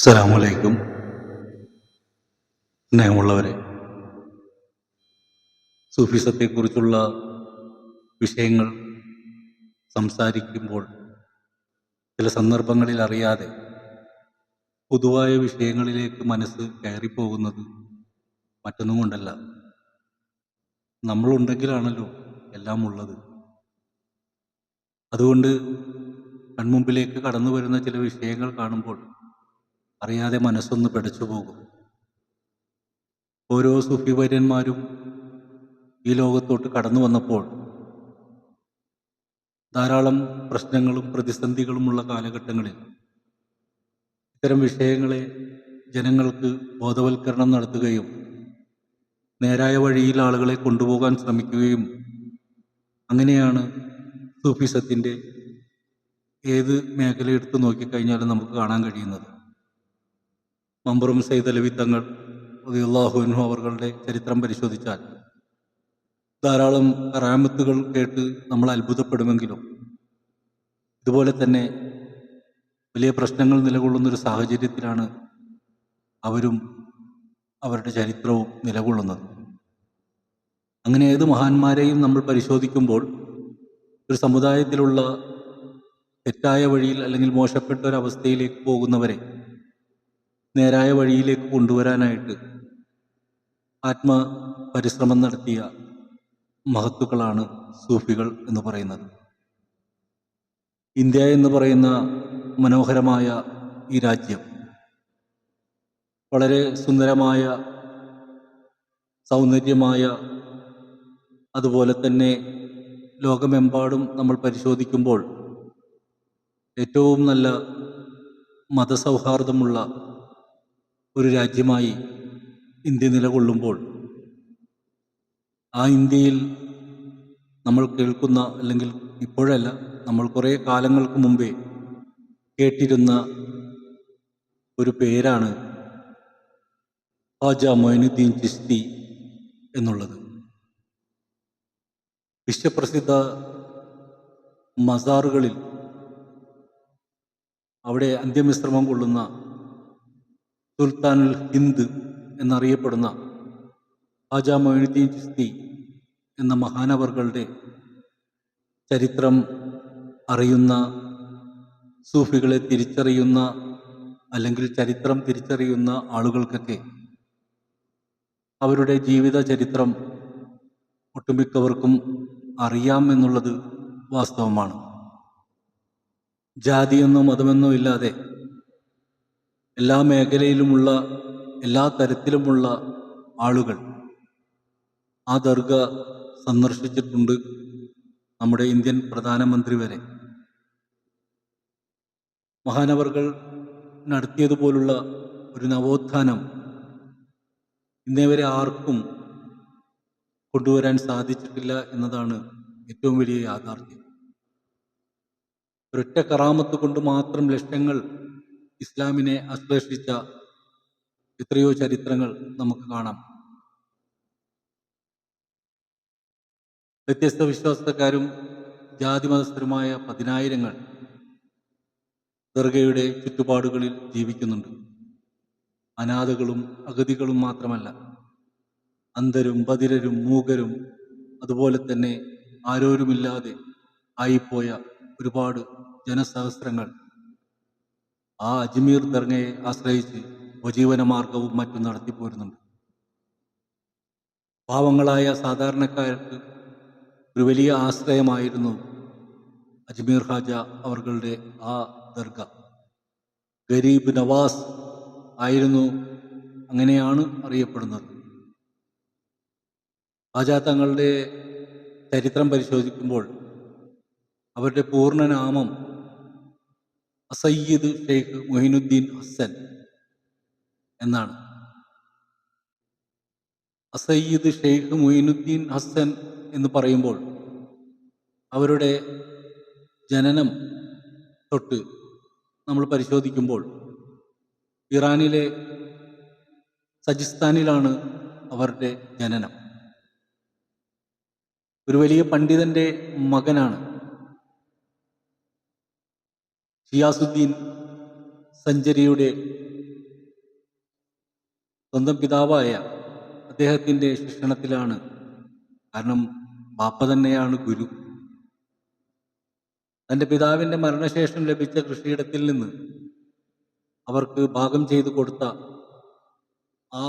അസ്സലാമലൈക്കും സ്നേഹമുള്ളവരെ സൂഫിസത്തെക്കുറിച്ചുള്ള വിഷയങ്ങൾ സംസാരിക്കുമ്പോൾ ചില സന്ദർഭങ്ങളിൽ അറിയാതെ പൊതുവായ വിഷയങ്ങളിലേക്ക് മനസ്സ് കയറിപ്പോകുന്നത് മറ്റൊന്നും കൊണ്ടല്ല നമ്മളുണ്ടെങ്കിലാണല്ലോ എല്ലാം ഉള്ളത് അതുകൊണ്ട് കൺമുമ്പിലേക്ക് കടന്നു വരുന്ന ചില വിഷയങ്ങൾ കാണുമ്പോൾ അറിയാതെ മനസ്സൊന്ന് പിടച്ചു പോകും. ഓരോ സുഫിവര്യന്മാരും ഈ ലോകത്തോട്ട് കടന്നു വന്നപ്പോൾ ധാരാളം പ്രശ്നങ്ങളും പ്രതിസന്ധികളുമുള്ള കാലഘട്ടങ്ങളിൽ ഇത്തരം വിഷയങ്ങളെ ജനങ്ങൾക്ക് ബോധവൽക്കരണം നടത്തുകയും നേരായ വഴിയിൽ ആളുകളെ കൊണ്ടുപോകാൻ ശ്രമിക്കുകയും അങ്ങനെയാണ് സൂഫിസത്തിന്റെ ഏത് മേഖല എടുത്തു നോക്കിക്കഴിഞ്ഞാലും നമുക്ക് കാണാൻ കഴിയുന്നത്. മമ്പറും സെയ്ദ് അലവി തങ്ങൾ അള്ളാഹുവിനു അവരുടെ ചരിത്രം പരിശോധിച്ചാൽ ധാരാളം റാമത്തുകൾ കേട്ട് നമ്മൾ അത്ഭുതപ്പെടുമെങ്കിലും ഇതുപോലെ തന്നെ വലിയ പ്രശ്നങ്ങൾ നിലകൊള്ളുന്നൊരു സാഹചര്യത്തിലാണ് അവരും അവരുടെ ചരിത്രവും നിലകൊള്ളുന്നത്. അങ്ങനെ ഏത് മഹാന്മാരെയും നമ്മൾ പരിശോധിക്കുമ്പോൾ ഒരു സമുദായത്തിലുള്ള തെറ്റായ വഴിയിൽ അല്ലെങ്കിൽ മോശപ്പെട്ട ഒരവസ്ഥയിലേക്ക് പോകുന്നവരെ നേരായ വഴിയിലേക്ക് കൊണ്ടുവരാനായിട്ട് ആത്മപരിശ്രമം നടത്തിയ മഹത്തുക്കളാണ് സൂഫികൾ എന്ന് പറയുന്നത്. ഇന്ത്യ എന്ന് പറയുന്ന മനോഹരമായ ഈ രാജ്യം വളരെ സുന്ദരമായ സൗന്ദര്യമായ അതുപോലെ തന്നെ ലോകമെമ്പാടും നമ്മൾ പരിശോധിക്കുമ്പോൾ ഏറ്റവും നല്ല മതസൗഹാർദ്ദമുള്ള ഒരു രാജ്യമായി ഇന്ത്യ നിലകൊള്ളുമ്പോൾ ആ ഇന്ത്യയിൽ നമ്മൾ കേൾക്കുന്ന അല്ലെങ്കിൽ ഇപ്പോഴല്ല നമ്മൾ കുറേ കാലങ്ങൾക്ക് മുമ്പേ കേട്ടിരുന്ന ഒരു പേരാണ് ഹാജ മൊയിനുദ്ദീൻ ചിസ്തി എന്നുള്ളത്. വിശ്വപ്രസിദ്ധ മസാറുകളിൽ അവിടെ അന്ത്യമിശ്രമം കൊള്ളുന്ന സുൽത്താനുൽ ഹിന്ദ് എന്നറിയപ്പെടുന്ന ഹാജ മൊയ്തീൻ ചിസ്തി എന്ന മഹാനവറുകളുടെ ചരിത്രം അറിയുന്ന സൂഫികളെ തിരിച്ചറിയുന്ന അല്ലെങ്കിൽ ചരിത്രം തിരിച്ചറിയുന്ന ആളുകൾക്കൊക്കെ അവരുടെ ജീവിത ചരിത്രം ഒട്ടുമിക്കവർക്കും അറിയാം എന്നുള്ളത് വാസ്തവമാണ്. ജാതിയെന്നോ മതമെന്നോ ഇല്ലാതെ എല്ലാ മേഖലയിലുമുള്ള എല്ലാ തരത്തിലുമുള്ള ആളുകൾ ആ ദർഗ സന്ദർശിച്ചിട്ടുണ്ട് നമ്മുടെ ഇന്ത്യൻ പ്രധാനമന്ത്രി വരെ. മഹാനവർകൾ നടത്തിയതുപോലുള്ള ഒരു നവോത്ഥാനം ഇന്നേ വരെ ആർക്കും കൊണ്ടുവരാൻ സാധിച്ചിട്ടില്ല എന്നതാണ് ഏറ്റവും വലിയ യാഥാർത്ഥ്യം. ഒരൊറ്റ കറാമത്ത് കൊണ്ട് മാത്രം ലക്ഷങ്ങൾ ഇസ്ലാമിനെ ആശ്ലേഷിച്ച എത്രയോ ചരിത്രങ്ങൾ നമുക്ക് കാണാം. വ്യത്യസ്ത വിശ്വാസക്കാരും ജാതി മതസ്ഥരുമായ പതിനായിരങ്ങൾ ദർഗയുടെ ചുറ്റുപാടുകളിൽ ജീവിക്കുന്നുണ്ട്. അനാഥകളും അഗതികളും മാത്രമല്ല അന്തരും ബധിരരും മൂകരും അതുപോലെ തന്നെ ആരോരുമില്ലാതെ ആയിപ്പോയ ഒരുപാട് ജനസഹസ്രങ്ങൾ ആ അജ്മീർ ദർഗയെ ആശ്രയിച്ച് ഉപജീവനമാർഗവും മറ്റും നടത്തിപ്പോരുന്നുണ്ട്. പാവങ്ങളായ സാധാരണക്കാർക്ക് ഒരു വലിയ ആശ്രയമായിരുന്നു അജ്മീർ ഹാജ അവരുടെ ആ ദർഗ. ഗരീബ് നവാസ് ആയിരുന്നു അങ്ങനെയാണ് അറിയപ്പെടുന്നത്. ഹാജ തങ്ങളുടെ ചരിത്രം പരിശോധിക്കുമ്പോൾ അവരുടെ പൂർണനാമം അസയ്യിദ് ഷെയ്ഖ് മൊഹിനുദ്ദീൻ ഹസ്സൻ എന്നാണ്. അസയ്യിദ് ഷെയ്ഖ് മൊയിനുദ്ദീൻ ഹസ്സൻ എന്ന് പറയുമ്പോൾ അവരുടെ ജനനം തൊട്ട് നമ്മൾ പരിശോധിക്കുമ്പോൾ ഇറാനിലെ സജിസ്ഥാനിലാണ് അവരുടെ ജനനം. ഒരു വലിയ പണ്ഡിതന്റെ മകനാണ് ഷിയാസുദ്ദീൻ സഞ്ചരിയുടെ സ്വന്തം പിതാവായ അദ്ദേഹത്തിന്റെ ശിക്ഷണത്തിലാണ്. കാരണം ബാപ്പ തന്നെയാണ് ഗുരു. തന്റെ പിതാവിന്റെ മരണശേഷം ലഭിച്ച കൃഷിയിടത്തിൽ നിന്ന് അവർക്ക് ഭാഗം ചെയ്തു കൊടുത്ത ആ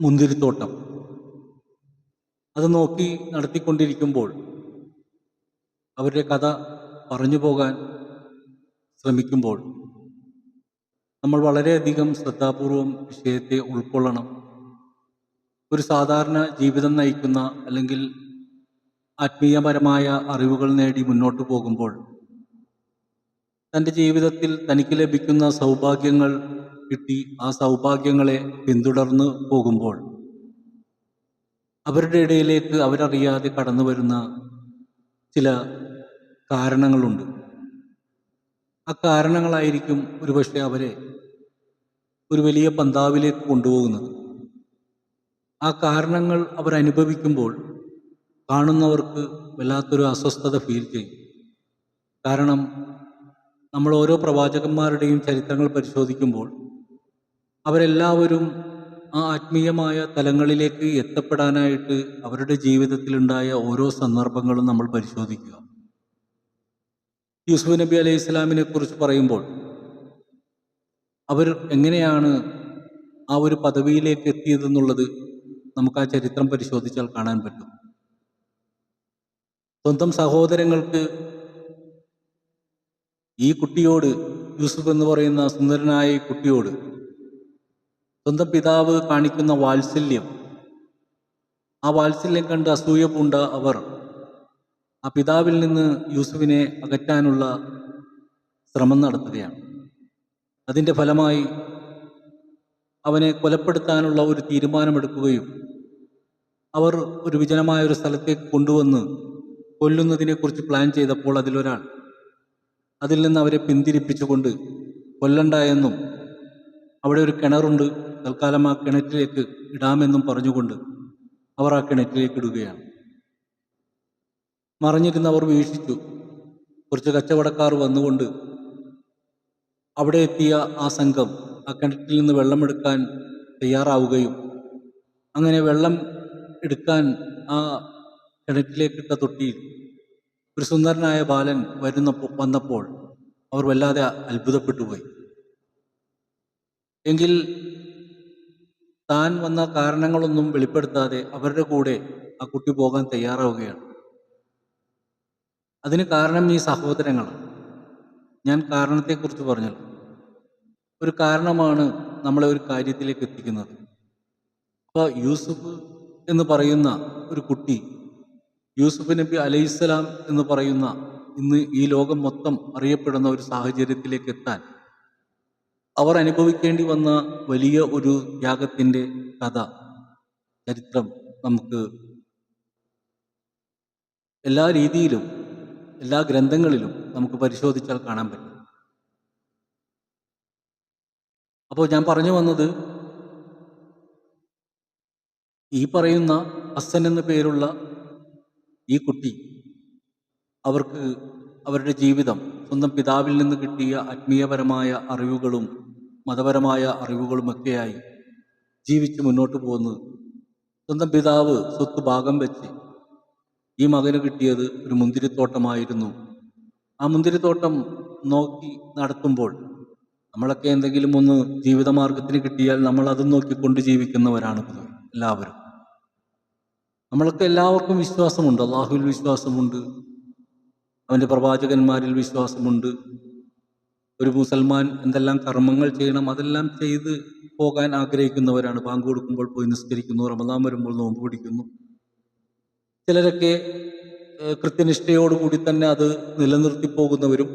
മുന്തിരിത്തോട്ടം. അത് നോക്കി നടത്തിക്കൊണ്ടിരിക്കുമ്പോൾ അവരുടെ കഥ പറഞ്ഞു പോകാൻ ശ്രമിക്കുമ്പോൾ നമ്മൾ വളരെയധികം ശ്രദ്ധാപൂർവം വിഷയത്തെ ഉൾക്കൊള്ളണം. ഒരു സാധാരണ ജീവിതം നയിക്കുന്ന അല്ലെങ്കിൽ ആത്മീയപരമായ അറിവുകൾ നേടി മുന്നോട്ട് പോകുമ്പോൾ തന്റെ ജീവിതത്തിൽ തനിക്ക് ലഭിക്കുന്ന സൗഭാഗ്യങ്ങൾ കിട്ടി ആ സൗഭാഗ്യങ്ങളെ പിന്തുടർന്ന് പോകുമ്പോൾ അവരുടെ ഇടയിലേക്ക് അവരറിയാതെ കടന്നു വരുന്ന ചില കാരണങ്ങളുണ്ട്. ആ കാരണങ്ങളായിരിക്കും ഒരുപക്ഷെ അവരെ ഒരു വലിയ പന്താവിലേക്ക് കൊണ്ടുപോകുന്നത്. ആ കാരണങ്ങൾ അവരനുഭവിക്കുമ്പോൾ കാണുന്നവർക്ക് വല്ലാത്തൊരു അസ്വസ്ഥത ഫീൽ ചെയ്യും. കാരണം നമ്മൾ ഓരോ പ്രവാചകന്മാരുടെയും ചരിത്രങ്ങൾ പരിശോധിക്കുമ്പോൾ അവരെല്ലാവരും ആ ആത്മീയമായ തലങ്ങളിലേക്ക് എത്തപ്പെടാനായിട്ട് അവരുടെ ജീവിതത്തിലുണ്ടായ ഓരോ സന്ദർഭങ്ങളും നമ്മൾ പരിശോധിക്കുക. യൂസുഫ് നബി അലൈഹി ഇസ്ലാമിനെ കുറിച്ച് പറയുമ്പോൾ അവർ എങ്ങനെയാണ് ആ ഒരു പദവിയിലേക്ക് എത്തിയതെന്നുള്ളത് നമുക്ക് ആ ചരിത്രം പരിശോധിച്ചാൽ കാണാൻ പറ്റും. സ്വന്തം സഹോദരങ്ങൾക്ക് ഈ കുട്ടിയോട് യൂസുഫ് എന്ന് പറയുന്ന സുന്ദരനായ കുട്ടിയോട് സ്വന്തം പിതാവ് കാണിക്കുന്ന വാത്സല്യം. ആ വാത്സല്യം കണ്ട് അസൂയ പൂണ്ട അവർ ആ പിതാവിൽ നിന്ന് യൂസുഫിനെ അകറ്റാനുള്ള ശ്രമം നടത്തുകയാണ്. അതിന്റെ ഫലമായി അവനെ കൊലപ്പെടുത്താനുള്ള ഒരു തീരുമാനമെടുക്കുകയും അവർ ഒരു വിജനമായ ഒരു സ്ഥലത്തേക്ക് കൊണ്ടുവന്ന് കൊല്ലുന്നതിനെക്കുറിച്ച് പ്ലാൻ ചെയ്തപ്പോൾ അതിലൊരാൾ അതിൽ നിന്ന് അവരെ പിന്തിരിപ്പിച്ചുകൊണ്ട് കൊല്ലണ്ട എന്നും അവിടെ ഒരു കിണറുണ്ട് തൽക്കാലം ആ കിണറ്റിലേക്ക് ഇടാമെന്നും പറഞ്ഞുകൊണ്ട് അവർ ആ കിണറ്റിലേക്ക് ഇടുകയാണ്. മറിഞ്ഞിരുന്നവർ വീക്ഷിച്ചു. കുറച്ച് കച്ചവടക്കാർ വന്നുകൊണ്ട് അവിടെ എത്തിയ ആ സംഘം ആ കിണറ്റിൽ നിന്ന് വെള്ളമെടുക്കാൻ തയ്യാറാവുകയും അങ്ങനെ വെള്ളം എടുക്കാൻ ആ കിണറ്റിലേക്കിട്ട തൊട്ടിയിൽ ഒരു സുന്ദരനായ ബാലൻ വരുന്നപ്പോൾ വന്നപ്പോൾ അവർ വല്ലാതെ അത്ഭുതപ്പെട്ടു പോയി എങ്കിൽ താൻ വന്ന കാരണങ്ങളൊന്നും വെളിപ്പെടുത്താതെ അവരുടെ കൂടെ ആ കുട്ടി പോകാൻ തയ്യാറാവുകയാണ്. അതിന് കാരണം ഈ സഹോദരങ്ങളാണ്. ഞാൻ കാരണത്തെക്കുറിച്ച് പറഞ്ഞല്ലോ. ഒരു കാരണമാണ് നമ്മളെ ഒരു കാര്യത്തിലേക്ക് എത്തിക്കുന്നത്. അപ്പോൾ യൂസുഫ് എന്ന് പറയുന്ന ഒരു കുട്ടി യൂസുഫ് നബി അലൈഹിസ്സലാം എന്ന് പറയുന്ന ഇന്ന് ഈ ലോകം മൊത്തം അറിയപ്പെടുന്ന ഒരു സാഹചര്യത്തിലേക്ക് എത്താൻ അവർ അനുഭവിക്കേണ്ടി വന്ന വലിയ ഒരു ത്യാഗത്തിന്റെ കഥ ചരിത്രം നമുക്ക് എല്ലാ രീതിയിലും എല്ലാ ഗ്രന്ഥങ്ങളിലും നമുക്ക് പരിശോധിച്ചാൽ കാണാൻ പറ്റും. അപ്പോൾ ഞാൻ പറഞ്ഞു വന്നത് ഈ പറയുന്ന ഹസ്സൻ എന്ന പേരുള്ള ഈ കുട്ടി അവർക്ക് അവരുടെ ജീവിതം സ്വന്തം പിതാവിൽ നിന്ന് കിട്ടിയ ആത്മീയപരമായ അറിവുകളും മതപരമായ അറിവുകളുമൊക്കെയായി ജീവിച്ച് മുന്നോട്ട് പോകുന്നത് സ്വന്തം പിതാവ് സ്വത്ത് ഭാഗം വെച്ച് ഈ മകന് കിട്ടിയത് ഒരു മുന്തിരിത്തോട്ടമായിരുന്നു. ആ മുന്തിരിത്തോട്ടം നോക്കി നടത്തുമ്പോൾ നമ്മളൊക്കെ എന്തെങ്കിലും ഒന്ന് ജീവിതമാർഗത്തിന് കിട്ടിയാൽ നമ്മൾ അതും നോക്കിക്കൊണ്ട് ജീവിക്കുന്നവരാണ് എല്ലാവരും. നമ്മളൊക്കെ എല്ലാവർക്കും വിശ്വാസമുണ്ട്. അള്ളാഹുവിൽ വിശ്വാസമുണ്ട്. അവന്റെ പ്രവാചകന്മാരിൽ വിശ്വാസമുണ്ട്. ഒരു മുസൽമാൻ എന്തെല്ലാം കർമ്മങ്ങൾ ചെയ്യണം അതെല്ലാം ചെയ്ത് പോകാൻ ആഗ്രഹിക്കുന്നവരാണ്. ബാങ്ക് കൊടുക്കുമ്പോൾ പോയി നിസ്കരിക്കുന്നു റമദാൻ വരുമ്പോൾ നോമ്പ് പിടിക്കുന്നു. ചിലരൊക്കെ കൃത്യനിഷ്ഠയോടുകൂടി തന്നെ അത് നിലനിർത്തി പോകുന്നവരും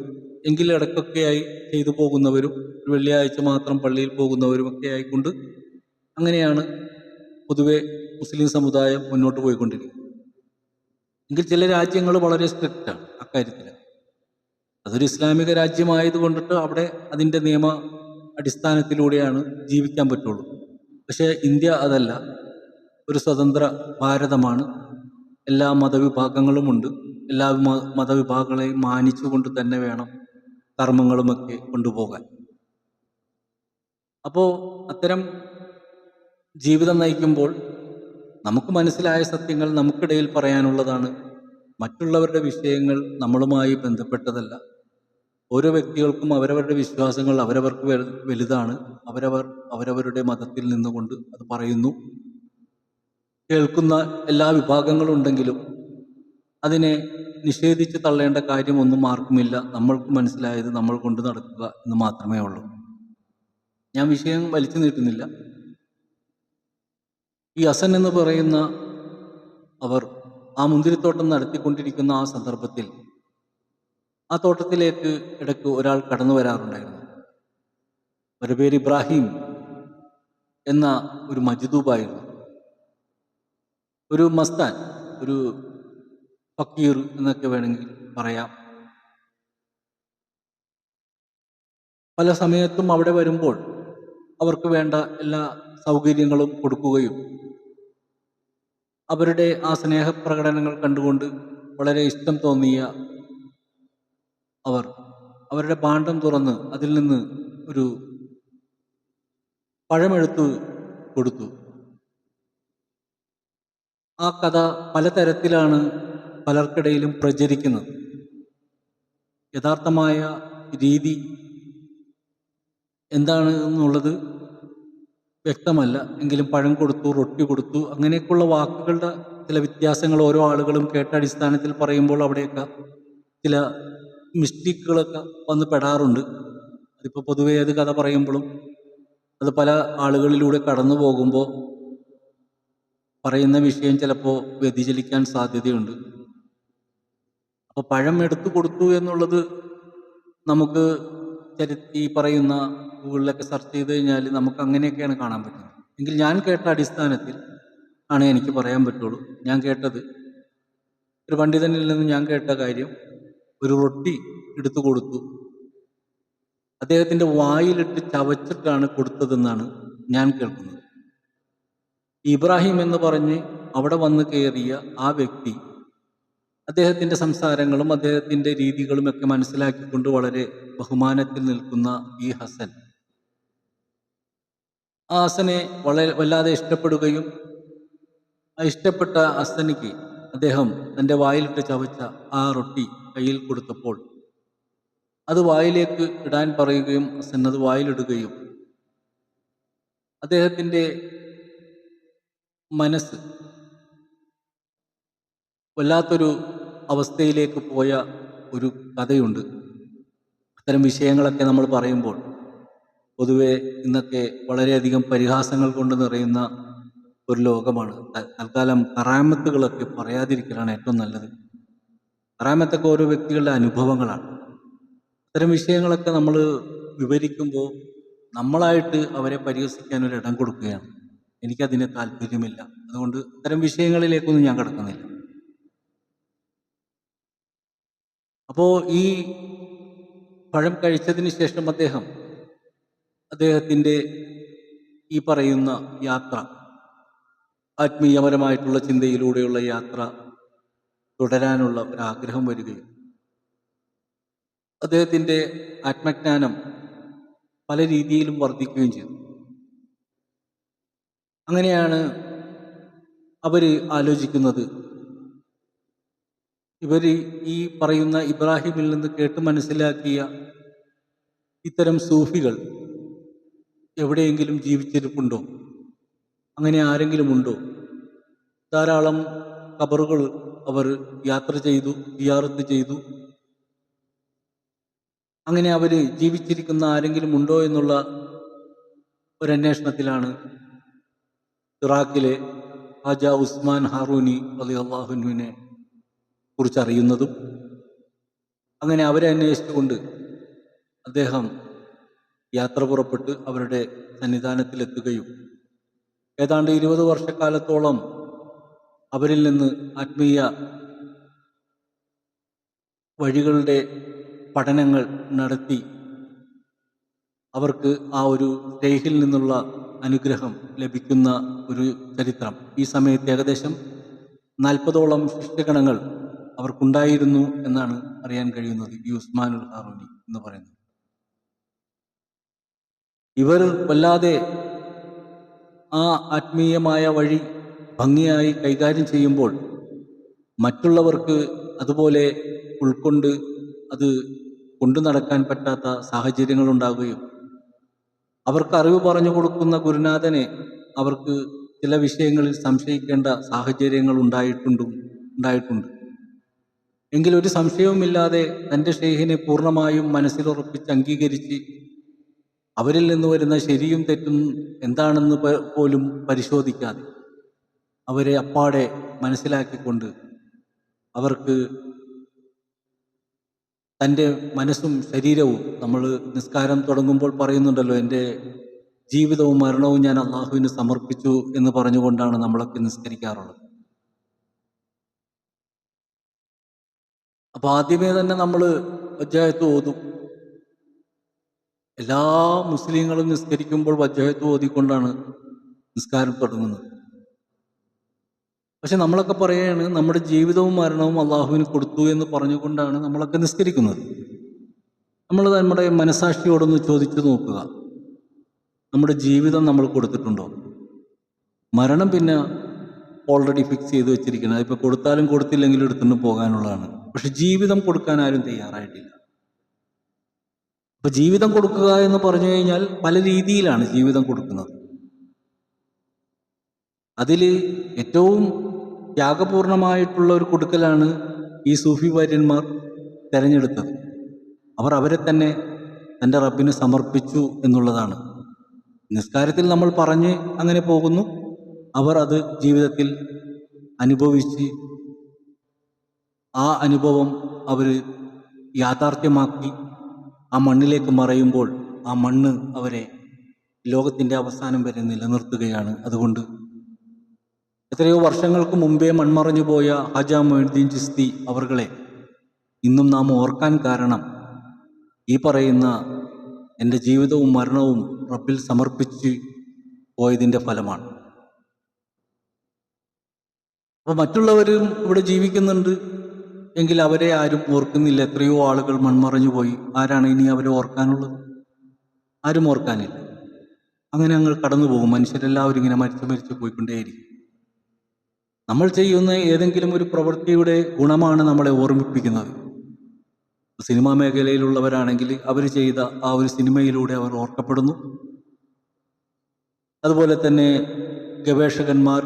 എങ്കിൽ ഇടയ്ക്കൊക്കെയായി ചെയ്തു പോകുന്നവരും വെള്ളിയാഴ്ച മാത്രം പള്ളിയിൽ പോകുന്നവരും ഒക്കെ ആയിക്കൊണ്ട് അങ്ങനെയാണ് പൊതുവെ മുസ്ലിം സമുദായം മുന്നോട്ട് പോയിക്കൊണ്ടിരിക്കുന്നത്. എങ്കിൽ ചില രാജ്യങ്ങൾ വളരെ സ്ട്രിക്റ്റാണ് അക്കാര്യത്തിൽ അതൊരു ഇസ്ലാമിക രാജ്യമായത് കൊണ്ടിട്ട് അവിടെ അതിന്റെ നിയമ അടിസ്ഥാനത്തിലൂടെയാണ് ജീവിക്കാൻ പറ്റുള്ളൂ. പക്ഷേ ഇന്ത്യ അതല്ല ഒരു സ്വതന്ത്ര ഭാരതമാണ്. എല്ലാ മതവിഭാഗങ്ങളുമുണ്ട്. എല്ലാ മതവിഭാഗങ്ങളെ മാനിച്ചുകൊണ്ട് തന്നെ വേണം കർമ്മങ്ങളുമൊക്കെ കൊണ്ടുപോകാൻ. അപ്പോൾ അത്തരം ജീവിതം നയിക്കുമ്പോൾ നമുക്ക് മനസ്സിലായ സത്യങ്ങൾ നമുക്കിടയിൽ പറയാനുള്ളതാണ്. മറ്റുള്ളവരുടെ വിഷയങ്ങൾ നമ്മളുമായി ബന്ധപ്പെട്ടതല്ല. ഓരോ വ്യക്തികൾക്കും അവരവരുടെ വിശ്വാസങ്ങൾ അവരവർക്ക് വലു- വലുതാണ്. അവരവർ അവരവരുടെ മതത്തിൽ നിന്നുകൊണ്ട് അത് പറയുന്നു. കേൾക്കുന്ന എല്ലാ വിഭാഗങ്ങളും ഉണ്ടെങ്കിലും അതിനെ നിഷേധിച്ച് തള്ളേണ്ട കാര്യം ഒന്നും ആർക്കുമില്ല. നമ്മൾക്ക് മനസ്സിലായത് നമ്മൾ കൊണ്ട് നടക്കുക എന്ന് മാത്രമേ ഉള്ളൂ. ഞാൻ വിഷയം വലിച്ചു നീട്ടുന്നില്ല. ഈ അസൻ എന്ന് പറയുന്ന അവർ ആ മുന്തിരിത്തോട്ടം നടത്തിക്കൊണ്ടിരിക്കുന്ന ആ സന്ദർഭത്തിൽ ആ തോട്ടത്തിലേക്ക് ഇടയ്ക്ക് ഒരാൾ കടന്നു വരാറുണ്ടായിരുന്നു. ഒരു പേര് ഇബ്രാഹിം എന്ന ഒരു മജ്ദൂബായിരുന്നു. ഒരു മസ്താൻ ഒരു ഫക്കീർ എന്നൊക്കെ വേണമെങ്കിൽ പറയാം. പല സമയത്തും അവിടെ വരുമ്പോൾ അവർക്ക് വേണ്ട എല്ലാ സൗകര്യങ്ങളും കൊടുക്കുകയും അവരുടെ ആ സ്നേഹപ്രകടനങ്ങൾ കണ്ടുകൊണ്ട് വളരെ ഇഷ്ടം തോന്നിയ അവർ അവരുടെ പാണ്ഡം തുറന്ന് അതിൽ നിന്ന് ഒരു പഴമെടുത്ത് കൊടുത്തു. ആ കഥ പലതരത്തിലാണ് പലർക്കിടയിലും പ്രചരിക്കുന്നത്. യഥാർത്ഥമായ രീതി എന്താണ് എന്നുള്ളത് വ്യക്തമല്ല. എങ്കിലും പഴം കൊടുത്തു റൊട്ടി കൊടുത്തു അങ്ങനെയൊക്കെയുള്ള വാക്കുകളുടെ ചില വ്യത്യാസങ്ങൾ ഓരോ ആളുകളും കേട്ട അടിസ്ഥാനത്തിൽ പറയുമ്പോൾ അവിടെയൊക്കെ ചില മിസ്റ്റേക്കുകളൊക്കെ വന്ന് പെടാറുണ്ട്. അതിപ്പോൾ പൊതുവേ ഏത് കഥ പറയുമ്പോഴും അത് പല ആളുകളിലൂടെ കടന്നു പോകുമ്പോൾ പറയുന്ന വിഷയം ചിലപ്പോൾ വ്യതിചലിക്കാൻ സാധ്യതയുണ്ട്. അപ്പോൾ പഴം എടുത്തു കൊടുത്തു എന്നുള്ളത് നമുക്ക് ചരി ഈ പറയുന്ന ഗൂഗിളിലൊക്കെ സെർച്ച് ചെയ്ത് കഴിഞ്ഞാൽ നമുക്ക് അങ്ങനെയൊക്കെയാണ് കാണാൻ പറ്റുന്നത്. എങ്കിൽ ഞാൻ കേട്ട അടിസ്ഥാനത്തിൽ ആണ് എനിക്ക് പറയാൻ പറ്റുള്ളൂ. ഞാൻ കേട്ടത് ഒരു പണ്ഡിതനിൽ നിന്ന് ഞാൻ കേട്ട കാര്യം ഒരു റൊട്ടി എടുത്തു കൊടുത്തു. അദ്ദേഹത്തിന്റെ വായിലിട്ട് ചവച്ചിട്ടാണ് കൊടുത്തതെന്നാണ് ഞാൻ കേൾക്കുന്നത്. ഇബ്രാഹിം എന്ന് പറഞ്ഞ് അവിടെ വന്ന് കയറിയ ആ വ്യക്തി അദ്ദേഹത്തിന്റെ സംസാരങ്ങളും അദ്ദേഹത്തിന്റെ രീതികളും ഒക്കെ മനസ്സിലാക്കിക്കൊണ്ട് വളരെ ബഹുമാനത്തിൽ നിൽക്കുന്ന ഈ ഹസൻ. ആ ഹസനെ വളരെ വല്ലാതെ ഇഷ്ടപ്പെടുകയും ആ ഇഷ്ടപ്പെട്ട ഹസനിക്ക് അദ്ദേഹം തന്റെ വായിലിട്ട് ചവച്ച ആ റൊട്ടി കയ്യിൽ കൊടുത്തപ്പോൾ അത് വായിലേക്ക് ഇടാൻ പറയുകയും ഹസൻ അത് വായിലിടുകയും അദ്ദേഹത്തിന്റെ മനസ്സ് വല്ലാത്തൊരു അവസ്ഥയിലേക്ക് പോയ ഒരു കഥയുണ്ട്. അത്തരം വിഷയങ്ങളൊക്കെ നമ്മൾ പറയുമ്പോൾ പൊതുവെ ഇന്നൊക്കെ വളരെയധികം പരിഹാസങ്ങൾ കൊണ്ട് നിറയുന്ന ഒരു ലോകമാണ്. തൽക്കാലം കറാമത്തുകളൊക്കെ പറയാതിരിക്കലാണ് ഏറ്റവും നല്ലത്. കറാമത്തൊക്കെ ഓരോ വ്യക്തികളുടെ അനുഭവങ്ങളാണ്. അത്തരം വിഷയങ്ങളൊക്കെ നമ്മൾ വിവരിക്കുമ്പോൾ നമ്മളായിട്ട് അവരെ പരിഹസിക്കാൻ ഒരു ഇടം കൊടുക്കുകയാണ്. എനിക്കതിന് താല്പര്യമില്ല. അതുകൊണ്ട് അത്തരം വിഷയങ്ങളിലേക്കൊന്നും ഞാൻ കിടക്കുന്നില്ല. അപ്പോൾ ഈ പഴം കഴിച്ചതിന് ശേഷം അദ്ദേഹം അദ്ദേഹത്തിന്റെ ഈ പറയുന്ന യാത്ര ആത്മീയപരമായിട്ടുള്ള ചിന്തയിലൂടെയുള്ള യാത്ര തുടരാനുള്ള ഒരാഗ്രഹം വരികയും അദ്ദേഹത്തിന്റെ ആത്മജ്ഞാനം പല രീതിയിലും വർദ്ധിക്കുകയും ചെയ്തു. അങ്ങനെയാണ് അവർ ആലോചിക്കുന്നത്. ഇവർ ഈ പറയുന്ന ഇബ്രാഹിമിൽ നിന്ന് കേട്ട് മനസ്സിലാക്കിയ ഇത്തരം സൂഫികൾ എവിടെയെങ്കിലും ജീവിച്ചിരിപ്പുണ്ടോ? അങ്ങനെ ആരെങ്കിലും ഉണ്ടോ? ധാരാളം കബറുകൾ അവർ യാത്ര ചെയ്തു സിയാറത്ത് ചെയ്തു. അങ്ങനെ അവർ ജീവിച്ചിരിക്കുന്ന ആരെങ്കിലും ഉണ്ടോ എന്നുള്ള ഒരന്വേഷണത്തിലാണ് ഇറാഖിലെ ഹാജ ഉസ്മാൻ ഹാറൂനി അലി അള്ളാഹുനുവിനെ കുറിച്ച് അറിയുന്നതും അങ്ങനെ അവരെ അന്വേഷിച്ചുകൊണ്ട് അദ്ദേഹം യാത്ര പുറപ്പെട്ട് അവരുടെ സന്നിധാനത്തിലെത്തുകയും ഏതാണ്ട് ഇരുപത് വർഷക്കാലത്തോളം അവരിൽ നിന്ന് ആത്മീയ വഴികളുടെ പഠനങ്ങൾ നടത്തി അവർക്ക് ആ ഒരു ഷെയ്ഖിൽ നിന്നുള്ള അനുഗ്രഹം ലഭിക്കുന്ന ഒരു ചരിത്രം. ഈ സമയത്ത് ഏകദേശം നാൽപ്പതോളം ശിഷ്യഗണങ്ങൾ അവർക്കുണ്ടായിരുന്നു എന്നാണ് അറിയാൻ കഴിയുന്നത്. ഈ ഉസ്മാനുൽ ഹാറൂനി എന്ന് പറയുന്നത്. ഇവർ വല്ലാതെ ആ ആത്മീയമായ വഴി ഭംഗിയായി കൈകാര്യം ചെയ്യുമ്പോൾ മറ്റുള്ളവർക്ക് അതുപോലെ ഉൾക്കൊണ്ട് അത് കൊണ്ടു നടക്കാൻ പറ്റാത്ത സാഹചര്യങ്ങൾ ഉണ്ടാകുകയും അവർക്ക് അറിവ് പറഞ്ഞു കൊടുക്കുന്ന ഗുരുനാഥനെ അവർക്ക് ചില വിഷയങ്ങളിൽ സംശയിക്കേണ്ട സാഹചര്യങ്ങൾ ഉണ്ടായിട്ടുണ്ടും ഉണ്ടായിട്ടുണ്ട്. എങ്കിൽ ഒരു സംശയവുമില്ലാതെ തന്റെ ഷെയ്ഖിനെ പൂർണമായും മനസ്സിലുറപ്പിച്ച് അംഗീകരിച്ച് അവരിൽ നിന്ന് വരുന്ന ശരിയും തെറ്റും എന്താണെന്ന് പോലും പരിശോധിക്കാതെ അവരെ അപ്പാടെ മനസ്സിലാക്കിക്കൊണ്ട് അവർക്ക് തന്റെ മനസ്സും ശരീരവും നമ്മൾ നിസ്കാരം തുടങ്ങുമ്പോൾ പറയുന്നുണ്ടല്ലോ എന്റെ ജീവിതവും മരണവും ഞാൻ അള്ളാഹുവിന് സമർപ്പിച്ചു എന്ന് പറഞ്ഞുകൊണ്ടാണ് നമ്മളൊക്കെ നിസ്കരിക്കാറുള്ളത്. അപ്പോൾ ആദ്യമേ തന്നെ നമ്മൾ വജ്ജായത്ത് ഓതും. എല്ലാ മുസ്ലിങ്ങളും നിസ്കരിക്കുമ്പോൾ വജ്ജായത്ത് ഓതിക്കൊണ്ടാണ് നിസ്കാരം തുടങ്ങുന്നത്. പക്ഷെ നമ്മളൊക്കെ പറയുകയാണ് നമ്മുടെ ജീവിതവും മരണവും അള്ളാഹുവിന് കൊടുത്തു എന്ന് പറഞ്ഞുകൊണ്ടാണ് നമ്മളൊക്കെ നിസ്കരിക്കുന്നത്. നമ്മൾ നമ്മുടെ മനസാക്ഷിയോടൊന്ന് ചോദിച്ചു നോക്കുക. നമ്മുടെ ജീവിതം നമ്മൾ കൊടുത്തിട്ടുണ്ടോ? മരണം പിന്നെ ഓൾറെഡി ഫിക്സ് ചെയ്ത് വെച്ചിരിക്കുന്നത്. അതിപ്പോൾ കൊടുത്താലും കൊടുത്തില്ലെങ്കിലും എടുത്തുകൊണ്ട് പോകാനുള്ളതാണ്. പക്ഷെ ജീവിതം കൊടുക്കാൻ ആരും തയ്യാറായിട്ടില്ല. അപ്പൊ ജീവിതം കൊടുക്കുക എന്ന് പറഞ്ഞു കഴിഞ്ഞാൽ പല രീതിയിലാണ് ജീവിതം കൊടുക്കുന്നത്. അതിൽ ഏറ്റവും ത്യാഗപൂർണമായിട്ടുള്ള ഒരു കൊടുക്കലാണ് ഈ സൂഫി വാര്യന്മാർ തിരഞ്ഞെടുത്തത്. അവർ അവരെ തന്നെ തന്റെ റബ്ബിന് സമർപ്പിച്ചു എന്നുള്ളതാണ്. നിസ്കാരത്തിൽ നമ്മൾ പറഞ്ഞ് അങ്ങനെ പോകുന്നു. അവർ അത് ജീവിതത്തിൽ അനുഭവിച്ച് ആ അനുഭവം അവർ യാഥാർത്ഥ്യമാക്കി ആ മണ്ണിലേക്ക് മറയുമ്പോൾ ആ മണ്ണ് അവരെ ലോകത്തിന്റെ അവസാനം വരെ നിലനിർത്തുകയാണ്. അതുകൊണ്ട് എത്രയോ വർഷങ്ങൾക്ക് മുമ്പേ മൺമറഞ്ഞു പോയ ഹജ മൊയ്തീൻ ചിസ്തി അവർകളെ ഇന്നും നാം ഓർക്കാൻ കാരണം ഈ പറയുന്ന എന്റെ ജീവിതവും മരണവും റബ്ബിൽ സമർപ്പിച്ച് പോയതിന്റെ ഫലമാണ്. അപ്പോൾ മറ്റുള്ളവരും ഇവിടെ ജീവിക്കുന്നുണ്ട് എങ്കിൽ അവരെ ആരും ഓർക്കുന്നില്ല. എത്രയോ ആളുകൾ മൺമറഞ്ഞു പോയി. ആരാണ് ഇനി അവരെ ഓർക്കാനുള്ളത്? ആരും ഓർക്കാനില്ല. അങ്ങനെ ഞങ്ങൾ കടന്നു പോകും മനുഷ്യരെല്ലാവരും ഇങ്ങനെ മരിച്ചു മരിച്ചു പോയിക്കൊണ്ടേയിരിക്കും. നമ്മൾ ചെയ്യുന്ന ഏതെങ്കിലും ഒരു പ്രവൃത്തിയുടെ ഗുണമാണ് നമ്മളെ ഓർമ്മിപ്പിക്കുന്നത്. സിനിമാ മേഖലയിലുള്ളവരാണെങ്കിൽ അവർ ചെയ്ത ആ ഒരു സിനിമയിലൂടെ അവർ ഓർക്കപ്പെടുന്നു. അതുപോലെ തന്നെ ഗവേഷകന്മാർ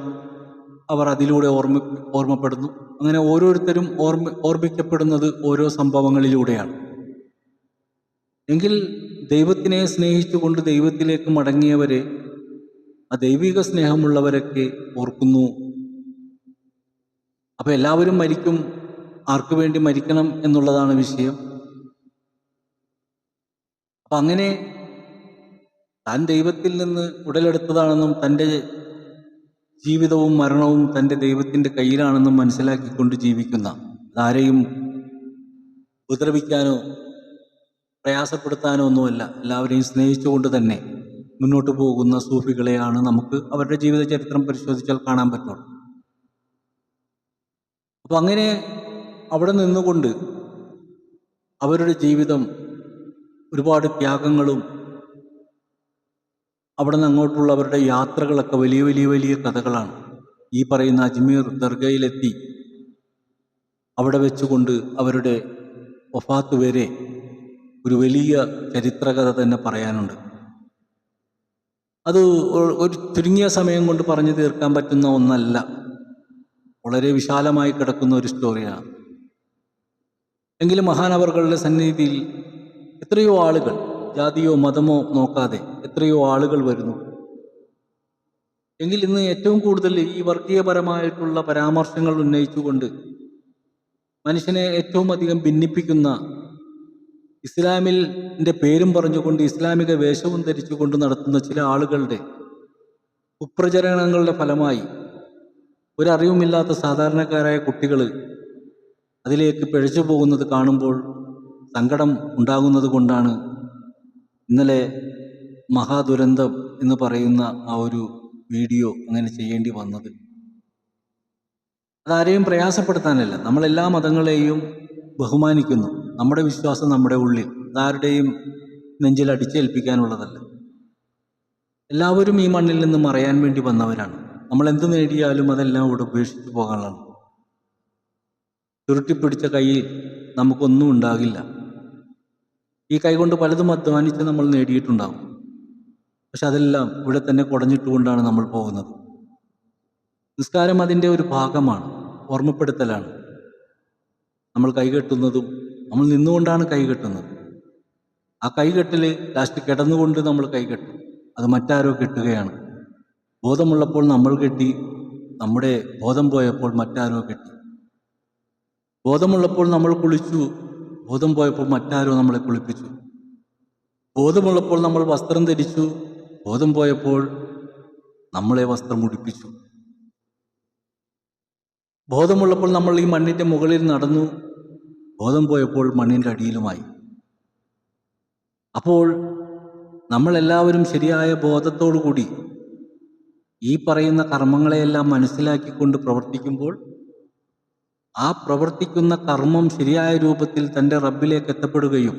അവർ അതിലൂടെ ഓർമ്മ ഓർമ്മപ്പെടുന്നു. അങ്ങനെ ഓരോരുത്തരും ഓർമ്മ ഓർമ്മിക്കപ്പെടുന്നത് ഓരോ സംഭവങ്ങളിലൂടെയാണ്. എങ്കിൽ ദൈവത്തിനെ സ്നേഹിച്ചുകൊണ്ട് ദൈവത്തിലേക്ക് മടങ്ങിയവരെ ആ ദൈവിക സ്നേഹമുള്ളവരൊക്കെ ഓർക്കുന്നു. അപ്പൊ എല്ലാവരും മരിക്കും. ആർക്കു വേണ്ടി മരിക്കണം എന്നുള്ളതാണ് വിഷയം. അപ്പൊ അങ്ങനെ താൻ ദൈവത്തിൽ നിന്ന് ഉടലെടുത്തതാണെന്നും തന്റെ ജീവിതവും മരണവും തന്റെ ദൈവത്തിന്റെ കയ്യിലാണെന്നും മനസ്സിലാക്കിക്കൊണ്ട് ജീവിക്കുന്ന ആരെയും ഉപദ്രവിക്കാനോ പ്രയാസപ്പെടുത്താനോ ഒന്നുമല്ല. എല്ലാവരെയും സ്നേഹിച്ചുകൊണ്ട് തന്നെ മുന്നോട്ട് പോകുന്ന സൂഫികളെയാണ് നമുക്ക് അവരുടെ ജീവിത ചരിത്രം പരിശോധിച്ചാൽ കാണാൻ പറ്റുള്ളൂ. അപ്പം അങ്ങനെ അവിടെ നിന്നുകൊണ്ട് അവരുടെ ജീവിതം ഒരുപാട് ത്യാഗങ്ങളും അവിടെ നിന്ന് അങ്ങോട്ടുള്ള അവരുടെ യാത്രകളൊക്കെ വലിയ വലിയ വലിയ കഥകളാണ്. ഈ പറയുന്ന അജ്മീർ ദർഗയിലെത്തി അവിടെ വെച്ചുകൊണ്ട് അവരുടെ വഫാത്ത് വരെ ഒരു വലിയ ചരിത്രകഥ തന്നെ പറയാനുണ്ട്. അത് ഒരു ചുരുങ്ങിയ സമയം കൊണ്ട് പറഞ്ഞു തീർക്കാൻ പറ്റുന്ന ഒന്നല്ല. വളരെ വിശാലമായി കിടക്കുന്ന ഒരു സ്റ്റോറിയാണ് എങ്കിലും മഹാനവറുകളുടെ സന്നിധിയിൽ എത്രയോ ആളുകൾ ജാതിയോ മതമോ നോക്കാതെ എത്രയോ ആളുകൾ വരുന്നു. എങ്കിൽ ഇന്ന് ഏറ്റവും കൂടുതൽ ഈ വർഗീയപരമായിട്ടുള്ള പരാമർശങ്ങൾ ഉന്നയിച്ചുകൊണ്ട് മനുഷ്യനെ ഏറ്റവും അധികം ഭിന്നിപ്പിക്കുന്ന ഇസ്ലാമിന്റെ പേരും പറഞ്ഞുകൊണ്ട് ഇസ്ലാമിക വേഷവും ധരിച്ചുകൊണ്ട് നടത്തുന്ന ചില ആളുകളുടെ കുപ്രചരണങ്ങളുടെ ഫലമായി ഒരറിവുമില്ലാത്ത സാധാരണക്കാരായ കുട്ടികൾ അതിലേക്ക് പിഴച്ചു പോകുന്നത് കാണുമ്പോൾ സങ്കടം ഉണ്ടാകുന്നത് കൊണ്ടാണ് ഇന്നലെ മഹാദുരന്തം എന്ന് പറയുന്ന ആ ഒരു വീഡിയോ അങ്ങനെ ചെയ്യേണ്ടി വന്നത്. അതാരെയും പ്രയാസപ്പെടുത്താനല്ല നമ്മളെല്ലാ മതങ്ങളെയും ബഹുമാനിക്കുന്നു. നമ്മുടെ വിശ്വാസം നമ്മുടെ ഉള്ളിൽ അതാരുടെയും നെഞ്ചിൽ അടിച്ചേൽപ്പിക്കാനുള്ളതല്ല. എല്ലാവരും ഈ മണ്ണിൽ നിന്ന് മറയാൻ വേണ്ടി വന്നവരാണ്. നമ്മൾ എന്ത് നേടിയാലും അതെല്ലാം ഇവിടെ ഉപേക്ഷിച്ചു പോകാനുള്ളതാണ്. ചുരുട്ടിപ്പിടിച്ച കയ്യിൽ നമുക്കൊന്നും ഉണ്ടാകില്ല. ഈ കൈകൊണ്ട് പലതും അധ്വാനിച്ച് നമ്മൾ നേടിയിട്ടുണ്ടാകും. പക്ഷെ അതെല്ലാം ഇവിടെ തന്നെ കുടഞ്ഞിട്ടുകൊണ്ടാണ് നമ്മൾ പോകുന്നത്. നിസ്കാരം അതിന്റെ ഒരു ഭാഗമാണ് ഓർമ്മപ്പെടുത്തലാണ്. നമ്മൾ കൈകെട്ടുന്നതും നമ്മൾ നിന്നുകൊണ്ടാണ് കൈകെട്ടുന്നത് ആ കൈകെട്ടിൽ ലാസ്റ്റ് കിടന്നുകൊണ്ട് നമ്മൾ കൈകെട്ടും അത് മറ്റാരോ കെട്ടുകയാണ്. ബോധമുള്ളപ്പോൾ നമ്മൾ കെട്ടി നമ്മുടെ ബോധം പോയപ്പോൾ മറ്റാരോ കെട്ടി. ബോധമുള്ളപ്പോൾ നമ്മൾ കുളിച്ചു ബോധം പോയപ്പോൾ മറ്റാരോ നമ്മളെ കുളിപ്പിച്ചു. ബോധമുള്ളപ്പോൾ നമ്മൾ വസ്ത്രം ധരിച്ചു ബോധം പോയപ്പോൾ നമ്മളെ വസ്ത്രം ഉടുപ്പിച്ചു. ബോധമുള്ളപ്പോൾ നമ്മൾ ഈ മണ്ണിന്റെ മുകളിൽ നടന്നു ബോധം പോയപ്പോൾ മണ്ണിന്റെ അടിയിലുമായി. അപ്പോൾ നമ്മളെല്ലാവരും ശരിയായ ബോധത്തോടു കൂടി ഈ പറയുന്ന കർമ്മങ്ങളെയെല്ലാം മനസ്സിലാക്കിക്കൊണ്ട് പ്രവർത്തിക്കുമ്പോൾ ആ പ്രവർത്തിക്കുന്ന കർമ്മം ശരിയായ രൂപത്തിൽ തന്റെ റബ്ബിലേക്ക് എത്തപ്പെടുകയും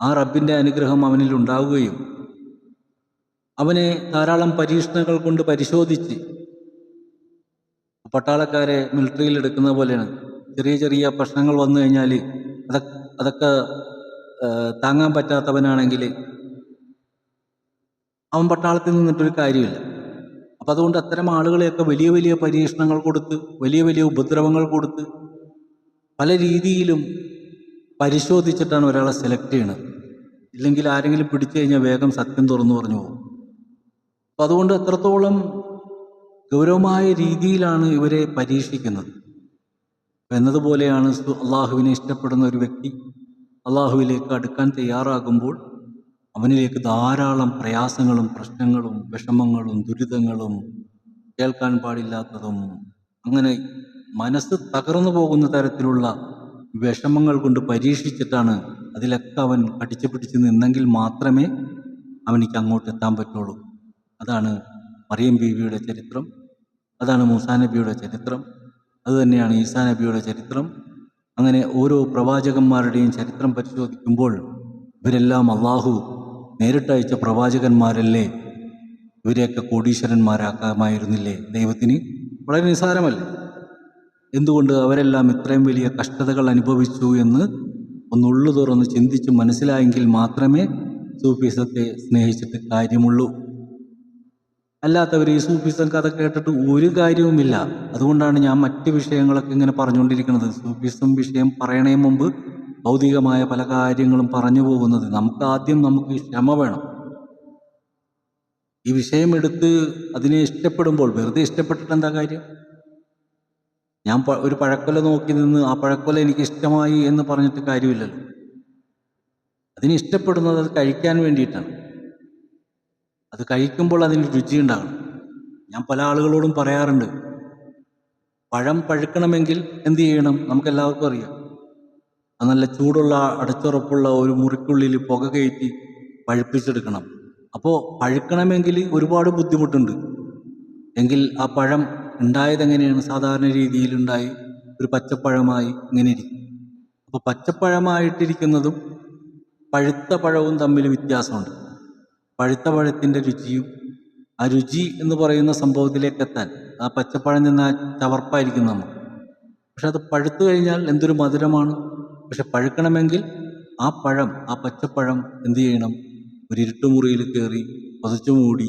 ആ റബ്ബിന്റെ അനുഗ്രഹം അവനിൽ ഉണ്ടാവുകയും അവനെ ധാരാളം പരീക്ഷണങ്ങൾ കൊണ്ട് പരിശോധിച്ച് പട്ടാളക്കാരെ മിലിറ്ററിയിൽ എടുക്കുന്ന പോലെയാണ്. ചെറിയ ചെറിയ പ്രശ്നങ്ങൾ വന്നു കഴിഞ്ഞാൽ അതൊക്കെ അതൊക്കെ താങ്ങാൻ പറ്റാത്തവനാണെങ്കിൽ അവൻ പട്ടാളത്തിൽ നിന്നിട്ടൊരു കാര്യമില്ല. അപ്പം അതുകൊണ്ട് അത്തരം ആളുകളെയൊക്കെ വലിയ വലിയ പരീക്ഷണങ്ങൾ കൊടുത്ത് വലിയ വലിയ ഉപദ്രവങ്ങൾ കൊടുത്ത് പല രീതിയിലും പരിശോധിച്ചിട്ടാണ് ഒരാളെ സെലക്ട് ചെയ്യണത്. ഇല്ലെങ്കിൽ ആരെങ്കിലും പിടിച്ചു കഴിഞ്ഞാൽ വേഗം സത്യം തുറന്നു പറഞ്ഞു പോകും. അപ്പം അതുകൊണ്ട് എത്രത്തോളം ഗൗരവമായ രീതിയിലാണ് ഇവരെ പരീക്ഷിക്കുന്നത്. എന്നതുപോലെയാണ് അള്ളാഹുവിനെ ഇഷ്ടപ്പെടുന്ന ഒരു വ്യക്തി അള്ളാഹുവിലേക്ക് അടുക്കാൻ തയ്യാറാകുമ്പോൾ അവനിലേക്ക് ധാരാളം പ്രയാസങ്ങളും പ്രശ്നങ്ങളും വിഷമങ്ങളും ദുരിതങ്ങളും കേൾക്കാൻ പാടില്ലാത്തതും അങ്ങനെ മനസ്സ് തകർന്നു പോകുന്ന തരത്തിലുള്ള വിഷമങ്ങൾ കൊണ്ട് പരീക്ഷിച്ചിട്ടാണ് അതിലൊക്കെ അവൻ കടിച്ചു പിടിച്ച് നിന്നെങ്കിൽ മാത്രമേ അവനിക്ക് അങ്ങോട്ട് എത്താൻ പറ്റുള്ളൂ. അതാണ് മറിയം ബീവിയുടെ ചരിത്രം. അതാണ് മൂസാ നബിയുടെ ചരിത്രം. അതുതന്നെയാണ് ഈസാ നബിയുടെ ചരിത്രം. അങ്ങനെ ഓരോ പ്രവാചകന്മാരുടെയും ചരിത്രം പരിശോധിക്കുമ്പോൾ ഇവരെല്ലാം അള്ളാഹു നേരിട്ടയച്ച പ്രവാചകന്മാരല്ലേ? ഇവരെയൊക്കെ കോടീശ്വരന്മാരാക്കാമായിരുന്നില്ലേ? ദൈവത്തിന് വളരെ നിസാരമല്ലേ എന്തുകൊണ്ട് അവരെല്ലാം ഇത്രയും വലിയ കഷ്ടതകൾ അനുഭവിച്ചു എന്ന് ഒന്നുള്ളു തുറന്ന് ചിന്തിച്ച് മനസ്സിലായെങ്കിൽ മാത്രമേ സൂഫിസത്തെ സ്നേഹിച്ചിട്ട് കാര്യമുള്ളൂ. അല്ലാത്തവർ ഈ സൂഫിസം കഥ കേട്ടിട്ട് ഒരു കാര്യവുമില്ല. അതുകൊണ്ടാണ് ഞാൻ മറ്റ് വിഷയങ്ങളൊക്കെ ഇങ്ങനെ പറഞ്ഞുകൊണ്ടിരിക്കുന്നത്. സൂഫിസം വിഷയം പറയണേ മുമ്പ് ഭൗതികമായ പല കാര്യങ്ങളും പറഞ്ഞു പോകുന്നത് നമുക്ക് ആദ്യം നമുക്ക് ക്ഷമ വേണം. ഈ വിഷയമെടുത്ത് അതിനെ ഇഷ്ടപ്പെടുമ്പോൾ വെറുതെ ഇഷ്ടപ്പെട്ടിട്ട് എന്താ കാര്യം? ഞാൻ ഒരു പഴക്കൊല നോക്കി നിന്ന് ആ പഴക്കൊല എനിക്ക് ഇഷ്ടമായി എന്ന് പറഞ്ഞിട്ട് കാര്യമില്ലല്ലോ. അതിന് ഇഷ്ടപ്പെടുന്നത് അത് കഴിക്കാൻ വേണ്ടിയിട്ടാണ്. അത് കഴിക്കുമ്പോൾ അതിന് രുചി ഉണ്ടാകണം. ഞാൻ പല ആളുകളോടും പറയാറുണ്ട് പഴം പഴുക്കണമെങ്കിൽ എന്ത് ചെയ്യണം? നമുക്കെല്ലാവർക്കും അറിയാം. നല്ല ചൂടുള്ള അടച്ചുറപ്പുള്ള ഒരു മുറിക്കുള്ളിൽ പുക കയറ്റി പഴുപ്പിച്ചെടുക്കണം. അപ്പോൾ പഴുക്കണമെങ്കിൽ ഒരുപാട് ബുദ്ധിമുട്ടുണ്ട്. എങ്കിൽ ആ പഴം ഉണ്ടായത് എങ്ങനെയാണ്? സാധാരണ രീതിയിൽ ഉണ്ടായി ഒരു പച്ചപ്പഴമായി ഇങ്ങനെ ഇരിക്കും. അപ്പോൾ പച്ചപ്പഴമായിട്ടിരിക്കുന്നതും പഴുത്ത പഴവും തമ്മിൽ വ്യത്യാസമുണ്ട്. പഴുത്ത പഴത്തിന്റെ രുചിയും ആ രുചി എന്ന് പറയുന്ന സംഭവത്തിലേക്ക് എത്താൻ ആ പച്ചപ്പഴം നിന്ന് ചവർപ്പായിരിക്കും നമ്മൾ. പക്ഷെ അത് പഴുത്തു കഴിഞ്ഞാൽ എന്തൊരു മധുരമാണ്. പക്ഷെ പഴുക്കണമെങ്കിൽ ആ പഴം ആ പച്ചപ്പഴം എന്ത് ചെയ്യണം? ഒരു ഇരുട്ടുമുറിയിൽ കയറി പതച്ചു മൂടി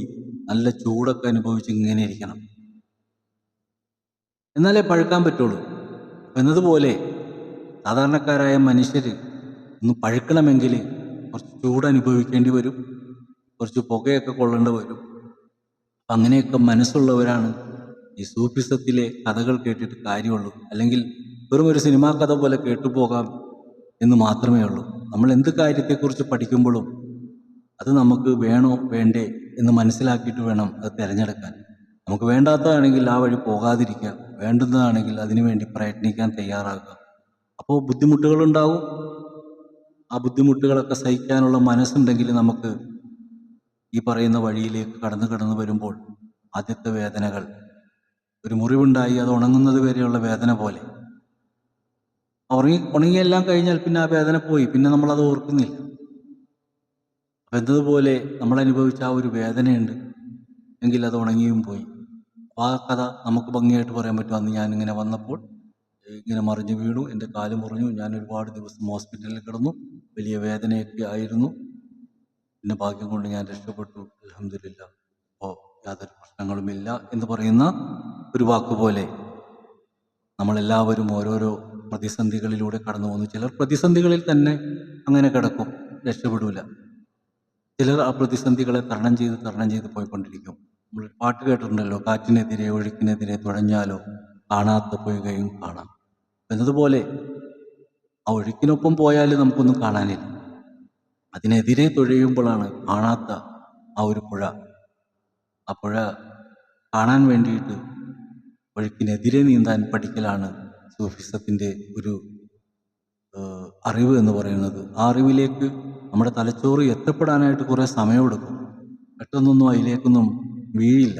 നല്ല ചൂടൊക്കെ അനുഭവിച്ച് ഇങ്ങനെ ഇരിക്കണം. എന്നാലേ പഴുക്കാൻ പറ്റുള്ളൂ. എന്നതുപോലെ സാധാരണക്കാരായ മനുഷ്യർ ഒന്ന് പഴുക്കണമെങ്കിൽ കുറച്ച് ചൂട് അനുഭവിക്കേണ്ടി വരും. കുറച്ച് പുകയൊക്കെ കൊള്ളേണ്ടി വരും. അങ്ങനെയൊക്കെ മനസ്സുള്ളവരാണ് ഈ സൂഫിസത്തിലെ കഥകൾ കേട്ടിട്ട് കാര്യമുള്ളൂ. അല്ലെങ്കിൽ വെറും ഒരു സിനിമാ കഥ പോലെ കേട്ടുപോകാം. എന്ന് മാത്രമേ ഉള്ളൂ. നമ്മൾ എന്ത് കാര്യത്തെക്കുറിച്ച് പഠിക്കുമ്പോഴും അത് നമുക്ക് വേണോ വേണ്ടേ എന്ന് മനസ്സിലാക്കിയിട്ട് വേണം അത് തിരഞ്ഞെടുക്കാൻ. നമുക്ക് വേണ്ടാത്തതാണെങ്കിൽ ആ വഴി പോകാതിരിക്കുക വേണ്ടുന്നതാണെങ്കിൽ അതിനുവേണ്ടി പ്രയത്നിക്കാൻ തയ്യാറാകുക അപ്പോൾ ബുദ്ധിമുട്ടുകളുണ്ടാവും. ആ ബുദ്ധിമുട്ടുകളൊക്കെ സഹിക്കാനുള്ള മനസ്സുണ്ടെങ്കിൽ നമുക്ക് ഈ പറയുന്ന വഴിയിലേക്ക് കടന്നു കടന്നു വരുമ്പോൾ ആദ്യത്തെ വേദനകൾ. ഒരു മുറിവുണ്ടായി അത് ഉണങ്ങുന്നത് വരെയുള്ള വേദന പോലെ. ഉറങ്ങി ഉണങ്ങിയെല്ലാം കഴിഞ്ഞാൽ പിന്നെ ആ വേദന പോയി. പിന്നെ നമ്മൾ അത് ഓർക്കുന്നില്ല. അപ്പം എന്നതുപോലെ നമ്മൾ അനുഭവിച്ച ആ ഒരു വേദനയുണ്ട്. എങ്കിൽ അത് ഉണങ്ങിയും പോയി. ആ കഥ നമുക്ക് ഭംഗിയായിട്ട് പറയാൻ പറ്റും. അന്ന് ഞാനിങ്ങനെ വന്നപ്പോൾ ഇങ്ങനെ മറിഞ്ഞു വീണു. എന്റെ കാൽ മുറിഞ്ഞു. ഞാൻ ഒരുപാട് ദിവസം ഹോസ്പിറ്റലിൽ കിടന്നു. വലിയ വേദനയൊക്കെ ആയിരുന്നു. പിന്നെ ഭാഗ്യം കൊണ്ട് ഞാൻ രക്ഷപ്പെട്ടു. അലഹമില്ല അപ്പോൾ യാതൊരു പ്രശ്നങ്ങളുമില്ല എന്ന് പറയുന്ന ഒരു വാക്കുപോലെ നമ്മളെല്ലാവരും ഓരോരോ പ്രതിസന്ധികളിലൂടെ കടന്നു പോകുന്നു. ചിലർ പ്രതിസന്ധികളിൽ തന്നെ അങ്ങനെ കിടക്കും. രക്ഷപ്പെടൂല. ചിലർ ആ പ്രതിസന്ധികളെ തരണം ചെയ്ത് തരണം ചെയ്ത് പോയിക്കൊണ്ടിരിക്കും. നമ്മൾ പാട്ട് കേട്ടിട്ടുണ്ടല്ലോ കാറ്റിനെതിരെ ഒഴുക്കിനെതിരെ തുഴഞ്ഞാലോ കാണാത്ത പോയുകയും കാണാം. എന്നതുപോലെ ആ ഒഴുക്കിനൊപ്പം പോയാൽ നമുക്കൊന്നും കാണാനില്ല. അതിനെതിരെ തുഴയുമ്പോഴാണ് കാണാത്ത ആ ഒരു പുഴ. ആ പുഴ കാണാൻ വേണ്ടിയിട്ട് ഒഴുക്കിനെതിരെ നീന്താൻ പഠിക്കലാണ് സൂഫിസത്തിന്റെ ഒരു അറിവ് എന്ന് പറയുന്നത്. ആ അറിവിലേക്ക് നമ്മുടെ തലച്ചോറ് എത്തപ്പെടാനായിട്ട് കുറേ സമയമെടുക്കും. പെട്ടെന്നൊന്നും അതിലേക്കൊന്നും വീഴില്ല.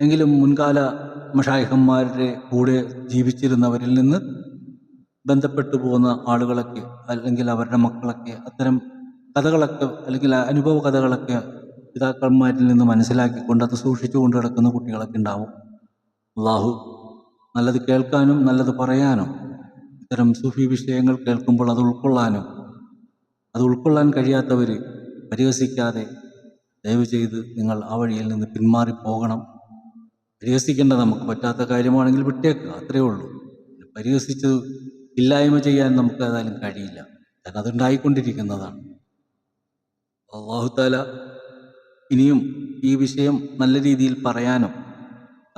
എങ്കിലും മുൻകാല മഷായഹന്മാരുടെ കൂടെ ജീവിച്ചിരുന്നവരിൽ നിന്ന് ബന്ധപ്പെട്ടു പോകുന്ന ആളുകളൊക്കെ അല്ലെങ്കിൽ അവരുടെ മക്കളൊക്കെ അത്തരം കഥകളൊക്കെ അല്ലെങ്കിൽ അനുഭവ കഥകളൊക്കെ പിതാക്കന്മാരിൽ നിന്ന് മനസ്സിലാക്കിക്കൊണ്ട് അത് സൂക്ഷിച്ചു കൊണ്ട് കിടക്കുന്ന കുട്ടികളൊക്കെ ഉണ്ടാവും. അള്ളാഹു നല്ലത് കേൾക്കാനും നല്ലത് പറയാനും. ഇത്തരം സൂഫി വിഷയങ്ങൾ കേൾക്കുമ്പോൾ അത് ഉൾക്കൊള്ളാനും അത് ഉൾക്കൊള്ളാൻ കഴിയാത്തവർ പരിഹസിക്കാതെ ദയവ് ചെയ്ത് നിങ്ങൾ ആ വഴിയിൽ നിന്ന് പിന്മാറി പോകണം. പരിഹസിക്കേണ്ട നമുക്ക് പറ്റാത്ത കാര്യമാണെങ്കിൽ വിട്ടേക്കുക അത്രയേ ഉള്ളൂ. പരിഹസിച്ച് ഇല്ലായ്മ ചെയ്യാൻ നമുക്ക് ഏതായാലും കഴിയില്ല. കാരണം അതുണ്ടായിക്കൊണ്ടിരിക്കുന്നതാണ്. അള്ളാഹുത്താല ഇനിയും ഈ വിഷയം നല്ല രീതിയിൽ പറയാനും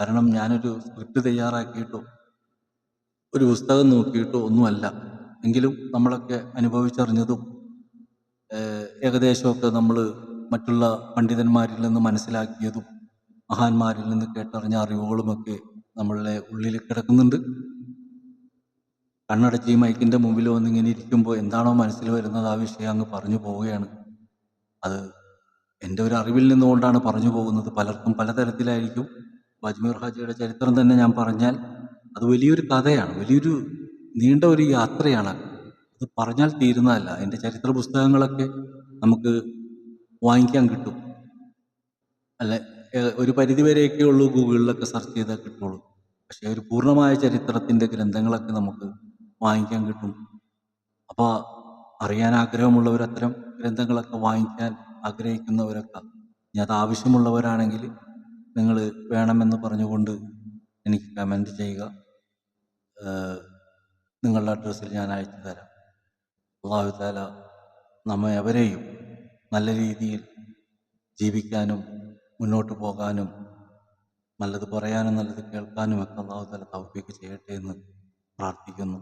കാരണം ഞാനൊരു സ്ക്രിപ്റ്റ് തയ്യാറാക്കിയിട്ടോ ഒരു പുസ്തകം നോക്കിയിട്ടോ ഒന്നുമല്ല. എങ്കിലും നമ്മളൊക്കെ അനുഭവിച്ചറിഞ്ഞതും ഏകദേശമൊക്കെ നമ്മൾ മറ്റുള്ള പണ്ഡിതന്മാരിൽ നിന്ന് മനസ്സിലാക്കിയതും മഹാന്മാരിൽ നിന്ന് കേട്ടറിഞ്ഞ അറിവുകളുമൊക്കെ നമ്മളുടെ ഉള്ളിൽ കിടക്കുന്നുണ്ട്. കണ്ണടച്ച് ഈ മൈക്കിന്റെ മുമ്പിൽ വന്നിങ്ങനെ ഇരിക്കുമ്പോൾ എന്താണോ മനസ്സിൽ വരുന്നത് ആ വിഷയം അങ്ങ് പറഞ്ഞു പോവുകയാണ്. അത് എന്റെ ഒരു അറിവിൽ നിന്നുകൊണ്ടാണ് പറഞ്ഞു പോകുന്നത്. പലർക്കും പലതരത്തിലായിരിക്കും. അജ്മീർ ഹാജിയുടെ ചരിത്രം തന്നെ ഞാൻ പറഞ്ഞാൽ അത് വലിയൊരു കഥയാണ് വലിയൊരു നീണ്ട ഒരു യാത്രയാണ്. അത് പറഞ്ഞാൽ തീരുന്നതല്ല. എന്റെ ചരിത്ര പുസ്തകങ്ങളൊക്കെ നമുക്ക് വാങ്ങിക്കാൻ കിട്ടും. അല്ല? ഒരു പരിധിവരെയൊക്കെ ഉള്ളൂ ഗൂഗിളിലൊക്കെ സെർച്ച് ചെയ്താൽ കിട്ടുള്ളൂ. പക്ഷേ ഒരു പൂർണമായ ചരിത്രത്തിന്റെ ഗ്രന്ഥങ്ങളൊക്കെ നമുക്ക് വാങ്ങിക്കാൻ കിട്ടും. അപ്പോൾ അറിയാൻ ആഗ്രഹമുള്ളവർ അത്തരം ഗ്രന്ഥങ്ങളൊക്കെ വാങ്ങിക്കാൻ ആഗ്രഹിക്കുന്നവരൊക്കെ ഇനി അത് ആവശ്യമുള്ളവരാണെങ്കിൽ നിങ്ങൾ വേണമെന്ന് പറഞ്ഞുകൊണ്ട് എനിക്ക് കമന്റ് ചെയ്യുക. നിങ്ങളുടെ അഡ്രസ്സിൽ ഞാൻ അയച്ചു തരാം. അള്ളാഹു താല നമ്മെ അവരെയും നല്ല രീതിയിൽ ജീവിക്കാനും മുന്നോട്ട് പോകാനും നല്ലത് പറയാനും നല്ലത് കേൾക്കാനും ഒക്കെ അള്ളാഹു താല തൗഫീക്ക് ചെയ്യട്ടെ എന്ന് പ്രാർത്ഥിക്കുന്നു.